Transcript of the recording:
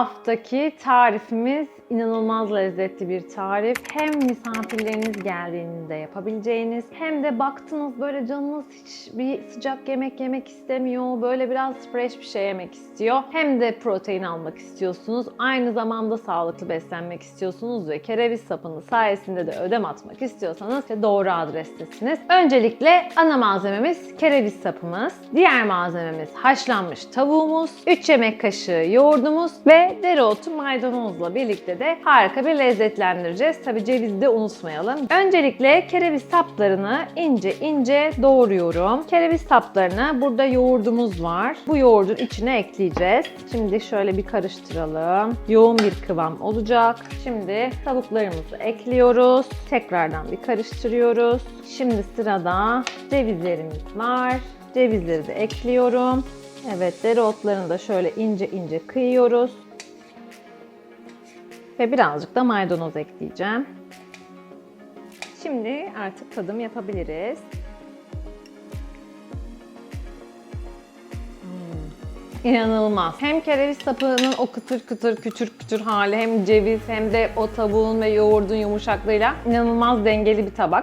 haftaki tarifimiz inanılmaz lezzetli bir tarif. Hem misafirleriniz geldiğinde yapabileceğiniz hem de baktınız böyle canınız hiç bir sıcak yemek yemek istemiyor. Böyle biraz fresh bir şey yemek istiyor. Hem de protein almak istiyorsunuz. Aynı zamanda sağlıklı beslenmek istiyorsunuz ve kereviz sapını sayesinde de ödem atmak istiyorsanız işte doğru adrestesiniz. Öncelikle ana malzememiz kereviz sapımız. Diğer malzememiz haşlanmış tavuğumuz, 3 yemek kaşığı yoğurdumuz ve dereotu maydanozla birlikte de harika bir lezzetlendireceğiz. Tabi cevizi de unutmayalım. Öncelikle kereviz saplarını ince ince doğruyorum. Kereviz saplarını burada yoğurdumuz var. Bu yoğurdun içine ekleyeceğiz. Şimdi şöyle bir karıştıralım. Yoğun bir kıvam olacak. Şimdi tavuklarımızı ekliyoruz. Tekrardan bir karıştırıyoruz. Şimdi sırada cevizlerimiz var. Cevizleri de ekliyorum. Evet dereotlarını da şöyle ince ince kıyıyoruz. Ve birazcık da maydanoz ekleyeceğim. Şimdi artık tadım yapabiliriz. Hmm, İnanılmaz. Hem kereviz sapının o kıtır kıtır küçür küçür hali hem ceviz hem de o tavuğun ve yoğurdun yumuşaklığıyla inanılmaz dengeli bir tabak.